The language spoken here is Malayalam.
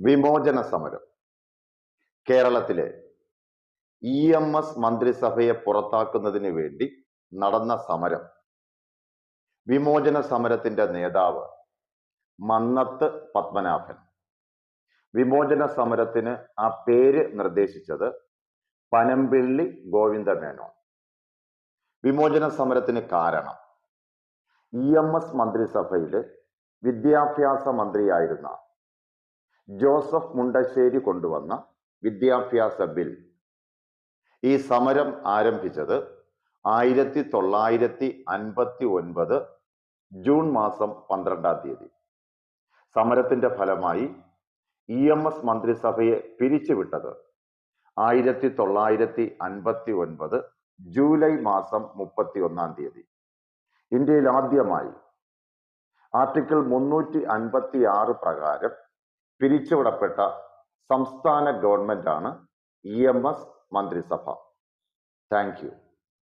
വിമോചന സമരം. കേരളത്തിലെ ഇ എം എസ് മന്ത്രിസഭയെ പുറത്താക്കുന്നതിന് വേണ്ടി നടന്ന സമരം. വിമോചന സമരത്തിന്റെ നേതാവ് മന്നത്ത് പത്മനാഭൻ. വിമോചന സമരത്തിന് ആ പേര് നിർദ്ദേശിച്ചത് പനമ്പിള്ളി ഗോവിന്ദമേനോൻ. വിമോചന സമരത്തിന് കാരണം ഇ എം എസ് മന്ത്രിസഭയിലെ വിദ്യാഭ്യാസ മന്ത്രിയായിരുന്ന ജോസഫ് മുണ്ടശ്ശേരി കൊണ്ടുവന്ന വിദ്യാഭ്യാസ ബിൽ. ഈ സമരം ആരംഭിച്ചത് ആയിരത്തി തൊള്ളായിരത്തി അൻപത്തി ഒൻപത് ജൂൺ മാസം പന്ത്രണ്ടാം തീയതി. സമരത്തിന്റെ ഫലമായി ഇ എം എസ് മന്ത്രിസഭയെ പിരിച്ചുവിട്ടത് ആയിരത്തി തൊള്ളായിരത്തി അൻപത്തി ഒൻപത് ജൂലൈ മാസം മുപ്പത്തി ഒന്നാം തീയതി. ഇന്ത്യയിൽ ആദ്യമായി ആർട്ടിക്കിൾ മുന്നൂറ്റി അൻപത്തി ആറ് പ്രകാരം പിരിച്ചുവിടപ്പെട്ട സംസ്ഥാന ഗവൺമെന്റാണ് ഇ എം എസ് മന്ത്രിസഭ. താങ്ക്